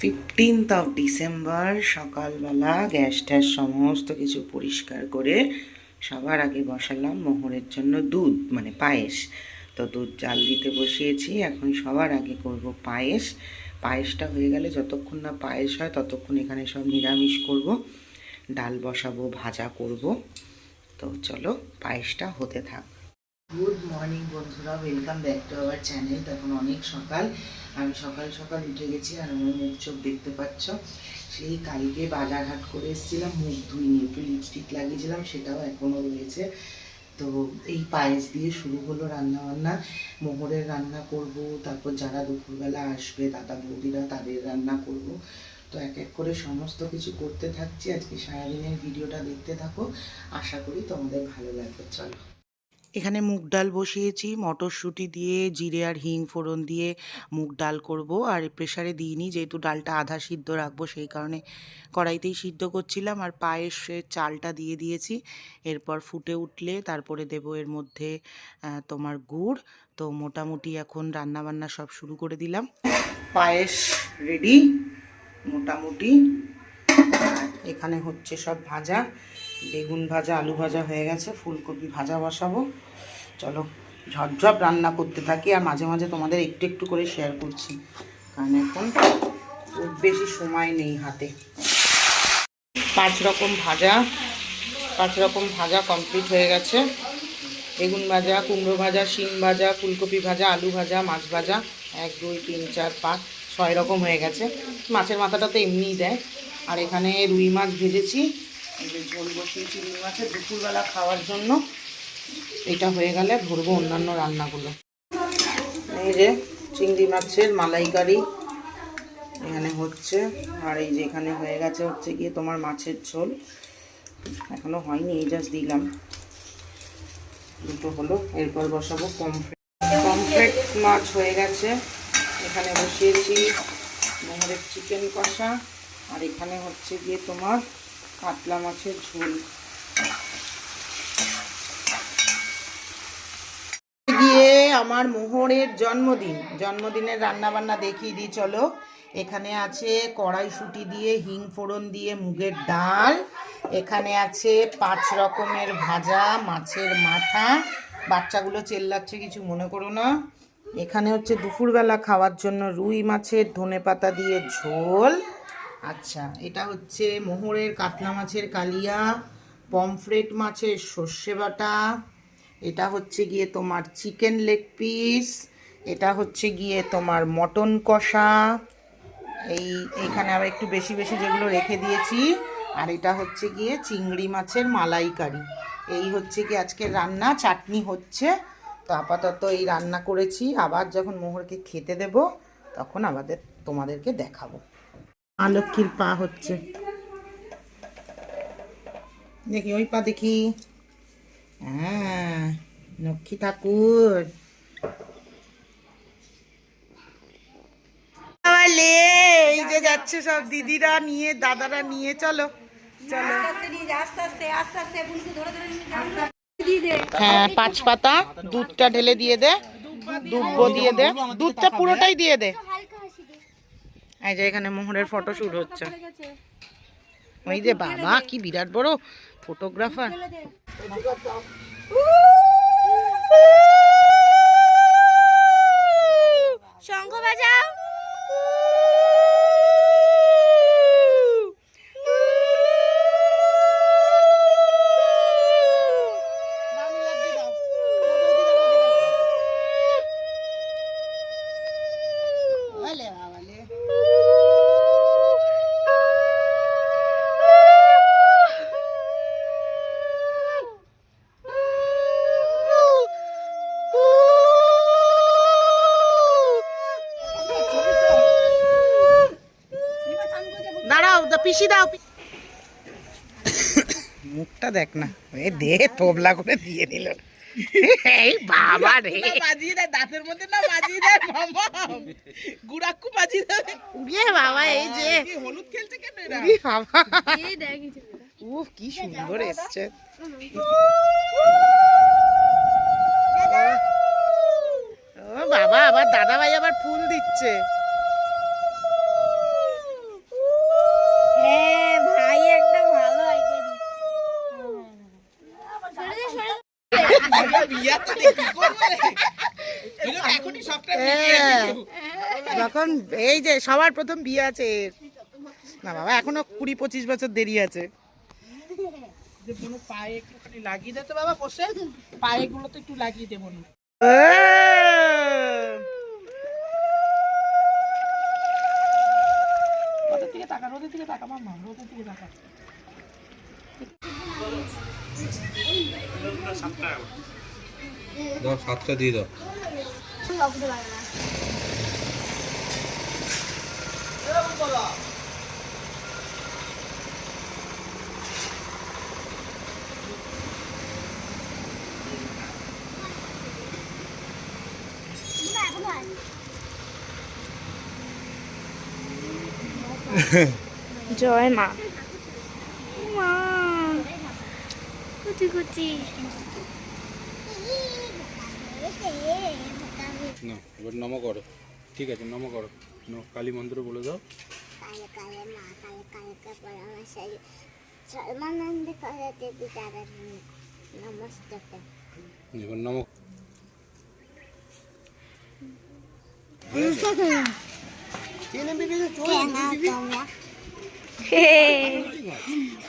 Fifteenth of December সকালবেলা gas ট্যাস সমস্ত কিছু পরিষ্কার করে সবার আগে বসালাম মোহরের জন্য দুধ মানে পায়েস। তো দুধ জাল দিতে বসিয়েছি, এখন সবার আগে করব পায়েস। পায়েসটা হয়ে গেলে যতক্ষণ না পায়েস হয় ততক্ষণ এখানে সব নিরামিষ করব। ডাল বসাবো, ভাজা করব। তো চলো পায়েসটা হতে থাক। গুড মর্নিং বন্ধুরা welcome back to our channel এখন অনেক সকাল। আমি সকাল সকাল উঠে গেছি আর আমার মুখ চোখ দেখতে পাচ্ছ। সেই কালকে বাজারহাট করে এসেছিলাম, মুখ ধুইনি একটু লিপস্টিক লাগিয়েছিলাম, সেটাও এখনও রয়েছে। তো এই পায়েস দিয়ে শুরু হলো রান্না বান্না মোহরের রান্না করব, তারপর যারা দুপুরবেলা আসবে, দাদা বৌদিরা, তাদের রান্না করব। তো এক এক করে সমস্ত কিছু করতে থাকছি। আজকে সারাদিনের ভিডিওটা দেখতে থাকো। আশা করি তোমাদের ভালো লাগবে। চলো। এখানে মুগ ডাল বসিয়েছি, মটরশুঁটি দিয়ে, জিরে আর হিং ফোড়ন দিয়ে মুগ ডাল করব। আর প্রেসারে দিইনি, যেহেতু ডালটা আধা সিদ্ধ রাখব, সেই কারণে কড়াইতেই সিদ্ধ করছিলাম। আর পায়েসের চালটা দিয়ে দিয়েছি, এরপর ফুটে উঠলে তারপরে দেবো এর মধ্যে তোমার গুড়। তো মোটামুটি এখন রান্না বান্না সব শুরু করে দিলাম। পায়েস রেডি মোটামুটি। এখানে হচ্ছে সব ভাজা। বেগুন ভাজা, আলু ভাজা হয়ে গেছে, ফুলকপি ভাজা বসাবো। চলো, ঝপঝপ রান্না করতে থাকি আর মাঝে মাঝে তোমাদের একটু একটু করে শেয়ার করছি। কারণ এখন খুব বেশি সময় নেই হাতে। পাঁচ রকম ভাজা, পাঁচ রকম ভাজা কমপ্লিট হয়ে গেছে। বেগুন ভাজা, কুমড়ো ভাজা, শিম ভাজা, ফুলকপি ভাজা, আলু ভাজা, মাছ ভাজা, এক, দুই, তিন, চার, পাঁচ, ছয় রকম হয়ে গেছে। মাছের মাথাটা তো এমনিই দেয়। আর এখানে রুই মাছ ভেজেছি। যে ঝোল বসিয়েছি রুই মাছের দুপুরবেলা খাওয়ার জন্য এটা হয়ে গেলে ধরবো অন্যান্য রান্নাগুলো। এই যে চিংড়ি মাছের মালাইকারি এখানে হচ্ছে, আর এই যে এখানে হয়ে গেছে হচ্ছে গিয়ে তোমার মাছের ঝোল। এখনও হয়নি, এই জাস্ট দিলাম। দুটো হলো, এরপর বসাবো পমফ্রেট পমফ্রেট মাছ হয়ে গেছে, এখানে বসিয়েছি। মোহরের চিকেন কষা, আর এখানে হচ্ছে গিয়ে তোমার কাতলা মাছের ঝোল। গিয়ে আমার মোহরের জন্মদিন। জন্মদিনের রান্না বান্না দেখিয়ে দিই, চলো। এখানে আছে কড়াইশুঁটি দিয়ে, হিং ফোড়ন দিয়ে, মুগের ডাল। এখানে আছে পাঁচ রকমের ভাজা, মাছের মাথা। বাচ্চাগুলো চেল্লাচ্ছে কিছু মনে করো না। এখানে হচ্ছে দুপুরবেলা খাওয়ার জন্য রুই মাছের ধনে পাতা দিয়ে ঝোল। আচ্ছা এটা হচ্ছে মোহরের কাতলা মাছের কালিয়া, পমফ্রেট মাছের সর্ষে বাটা, এটা হচ্ছে গিয়ে তোমার চিকেন লেগ পিস, এটা হচ্ছে গিয়ে তোমার মটন কষা, এই এখানে আবার একটু বেশি বেশি যেগুলো রেখে দিয়েছি, আর এটা হচ্ছে গিয়ে চিংড়ি মাছের মালাইকারি। এই হচ্ছে কি আজকের রান্না, চাটনি হচ্ছে, তো আপাতত এই রান্না করেছি, আবার যখন মোহরকে খেতে দেব, তখন আমাদের, তোমাদেরকে দেখাবো। মা লক্ষ্মীর পা হচ্ছে। দেখি, ওই পা দেখি। হ্যাঁ লক্ষ্মী ঠাকুর। এই যে যাচ্ছে সব দিদিরা নিয়ে, দাদারা নিয়ে, চলো চলো। হ্যাঁ পাঁচ পাতা, দুধটা ঢেলে দিয়ে দে দুব্বো দিয়ে দে, দুধটা পুরোটাই দিয়ে দে। এই যে এখানে মোহরের ফটো শুট হচ্ছে। ওই যে বাবা কি বিরাট বড় ফটোগ্রাফার মুখটা দেখ না। এ দে তোবলা করে দিয়ে দিল। এই বাবা রে। বাজিয়ে দেয় দাঁতের মধ্যে না বাজিয়ে দেয় মামা। গুড়াক্কু বাজিয়ে এ বাবা এই যে। কি হলুদ খেলছে কেন এরা? এ বাবা। উফ কি সুন্দর এসছে। ও বাবা আবার দাদা ভাই আবার ফুল দিচ্ছে বিয়া তো দেখি করব রে। এই জন্য এখনই শখটা মিটিয়ে হ্যাঁ। দিবো। যখন এই যে সবার প্রথম বিয়ে আছে, না বাবা, এখনও কুড়ি পঁচিশ বছর দেরি আছে। পায়ে একটুখানি লাগিয়ে দে তো বাবা, বসে। পায়ে গুলো তো একটু লাগিয়ে দেবো না রোদের দিকে তাকা, রোদের দিকে তাকা, মামা, রোদের দিকে তাকা। দাও সাতটা দিয়ে দাও। জয় মা মা। কুচি কুচি। না এবার নম করো। ঠিক আছে নম করো। ন কালী মন্ত্র বলে দাও। কালে কালে মা কালে কালে পরামর্শাই। সর্বানন্দ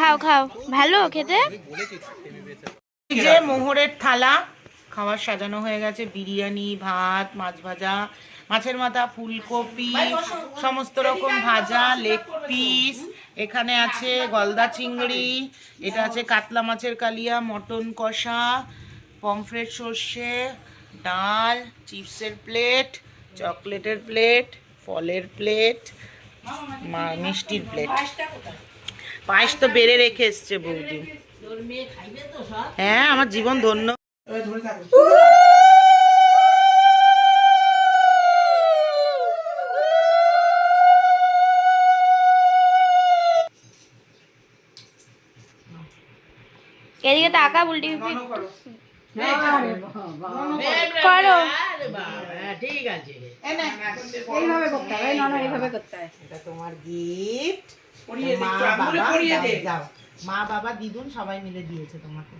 খাও খাও। ভালো খেতে? যে মোহরের থালা খাবার সাজানো হয়ে গেছে। বিরিয়ানি, ভাত, মাছ ভাজা, মাছের মাথা, ফুলকপি, সমস্ত রকম ভাজা, লেগ পিস। এখানে আছে গলদা চিংড়ি, এটা আছে কাতলা মাছের কালিয়া, মটন কষা, পমফ্রেট সর্ষে, ডাল, চিপসের প্লেট, চকলেটের প্লেট, ফলের প্লেট মিষ্টির প্লেট। পায়েস তো বেড়ে রেখে এসছে বৌদি। হ্যাঁ আমার জীবন ধন্য। এদিকে তাকা উল্টি করো। এটা তোমার গিফট। মা বাবা দিদুন সবাই মিলে দিয়েছে তোমাকে।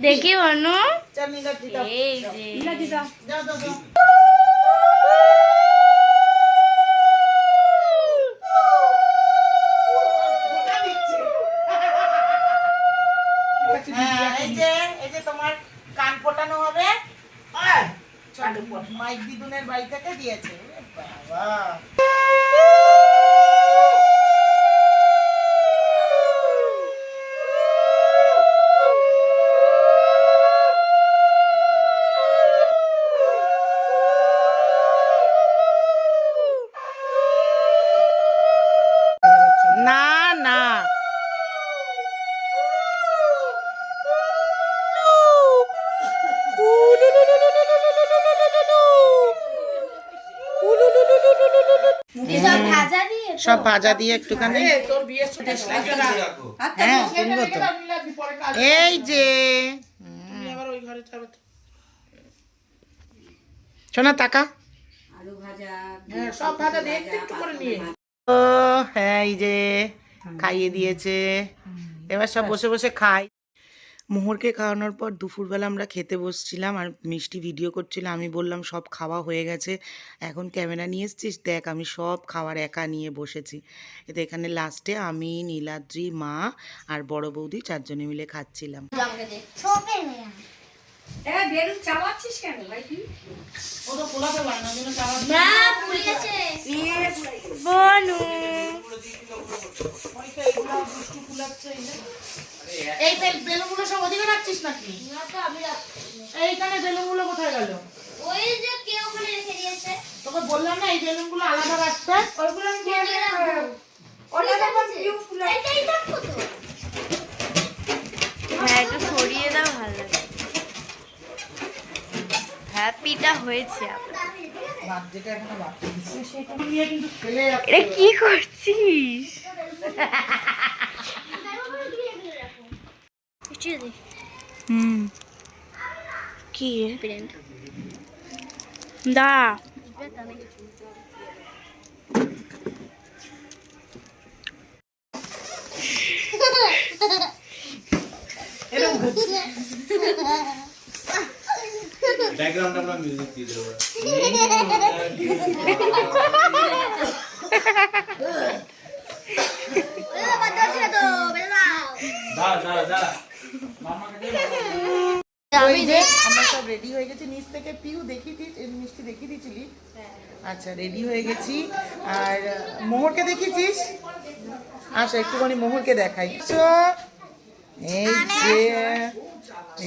দেখি অনু মাইক দিদুনের বাড়ি থেকে দিয়েছে। বাবা। সব ভাজা দিয়ে একটুখানি। হ্যাঁ শুনব তো। এই যে। তুমি আবার ওই ঘরে যাবে তো। শোনা টাকা। হ্যাঁ সব ভাজা দিয়ে একটু একটু করে নিয়ে। ও হ্যাঁ এই যে খাইয়ে দিয়েছে। এবার সব বসে বসে খাই। মোহরকে খাওয়ানোর পর দুপুরবেলা আমরা খেতে বসছিলাম আর মিষ্টি ভিডিও করছিলাম আমি বললাম, সব খাওয়া হয়ে গেছে, এখন ক্যামেরা নিয়ে এসছিস? দেখ, আমি সব খাওয়ার একা নিয়ে বসেছি। এতে এখানে লাস্টে আমি, নীলাদ্রি, মা আর বড় বৌদি চারজনে মিলে খাচ্ছিলাম। এই বেলুনগুলো সব ওদিকে রাখছিস নাকি? এইখানে বেলুনগুলো কোথায় গেল? ওই যে কে ওখানে রেখে দিয়েছে? তোকে বললাম না এই বেলুনগুলো আলাদা রাখতে। ওগুলো আমি দিয়ে রাখব। ওটা তো। হ্যাঁ একটু সরিয়ে দাও ভালো লাগে হ্যাপিটা হয়েছে আপনার। ভাত যেটা এখনও বাকি আছে, সেটা নিয়ে কিন্তু ফেলে হয়েছে এটা কি করছিস? হুম। কি দা ব্যাকগ্রাউন্ড আমরা মিউজিক দিয়ে যে আমরা সব রেডি হয়ে গেছি। নিচ থেকে পিউ দেখিয়ে দিই মিষ্টি দেখিয়ে দিয়েছিলি? আচ্ছা রেডি হয়ে গেছি। আর মোহরকে দেখিয়েছিস? আচ্ছা একটুখানি মোহরকে দেখাই। তো এই যে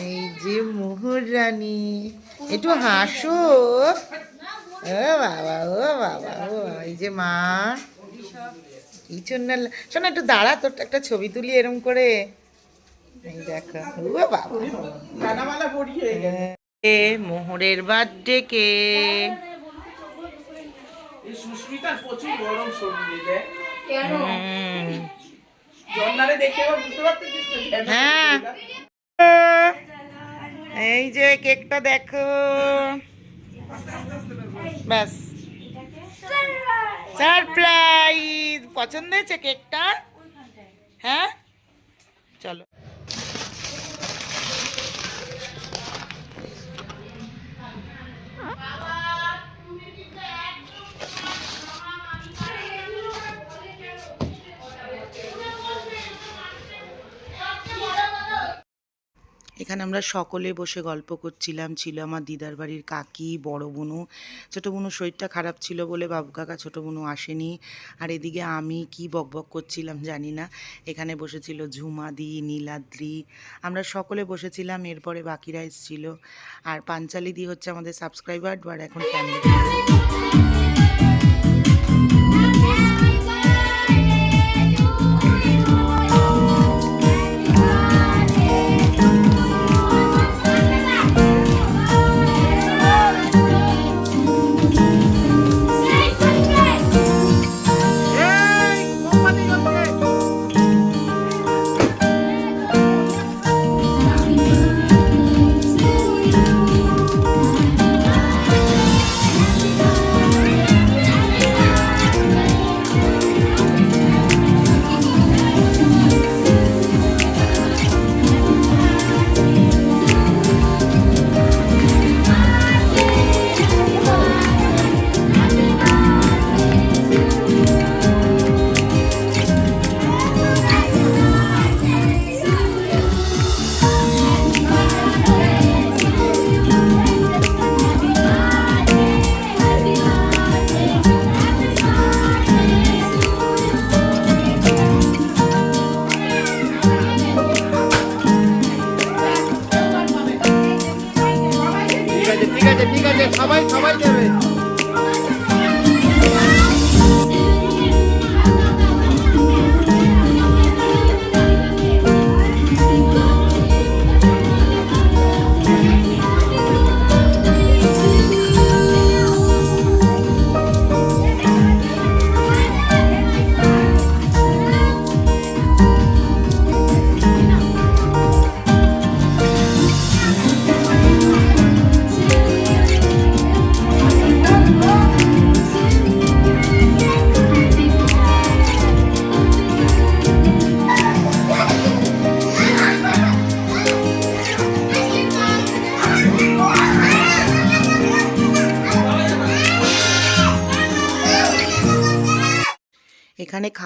এই যে মোহর রানী। একটু হাসো। ও বাবা ও বাবা ও বাবা, এই যে মা। কি জন্য শোন একটু দাঁড়া তোর একটা ছবি তুলি এরম করে। এই দেখো ও বাবা। মোহরের বার্থডে কে। হ্যাঁ। এই যে কেকটা দেখো। ব্যাস। সারপ্রাইজ পছন্দ হয়েছে কেকটা? হ্যাঁ? এখানে আমরা সকলে বসে গল্প করছিলাম, ছিল আমার দিদার বাড়ির কাকি, বড় বোনু। ছোটো বোনু শরীরটা খারাপ ছিল বলে বাবু কাকা ছোটো বোনু আসেনি। আর এদিকে আমি কি বকবক করছিলাম জানি না। এখানে বসেছিল ঝুমাদি, নীলাদ্রি। আমরা সকলে বসেছিলাম, এরপরে বাকিরা এসেছিল। আর পাঞ্চালি দি হচ্ছে আমাদের সাবস্ক্রাইবার আর এখন ফ্যামিলি ঠিক আছে সবাই সবাই দেবে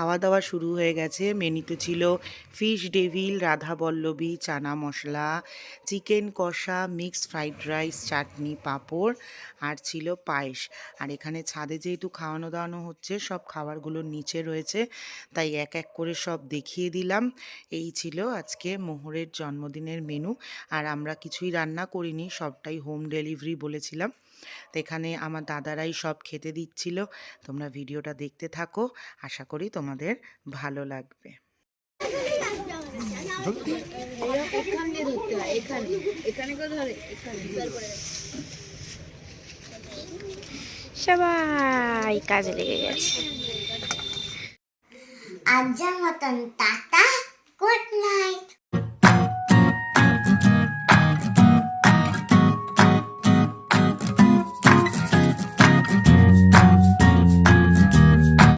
খাওয়া দাওয়া শুরু হয়ে গেছে। মেনুতে ছিল fish devil Radhaballabhi chana masala chicken কষা mixed fried rice chutney, papad আর ছিল পায়েস। আর এখানে ছাদে যেহেতু খাওয়ানো দাওয়ানো হচ্ছে, সব খাবারগুলো নিচে রয়েছে, তাই এক এক করে সব দেখিয়ে দিলাম। এই ছিল আজকে মোহরের জন্মদিনের মেনু। আর আমরা কিছুই রান্না করিনি, সবটাই হোম ডেলিভারি বলেছিলাম। তো এখানে আমার দাদারাই সব খেতে দিচ্ছিল। তোমরা ভিডিওটা দেখতে থাকো। আশা করি তোমাদের ভালো লাগবে। সবাই কাজে লেগে গেছে। আজ মতন টাটা গুড নাইট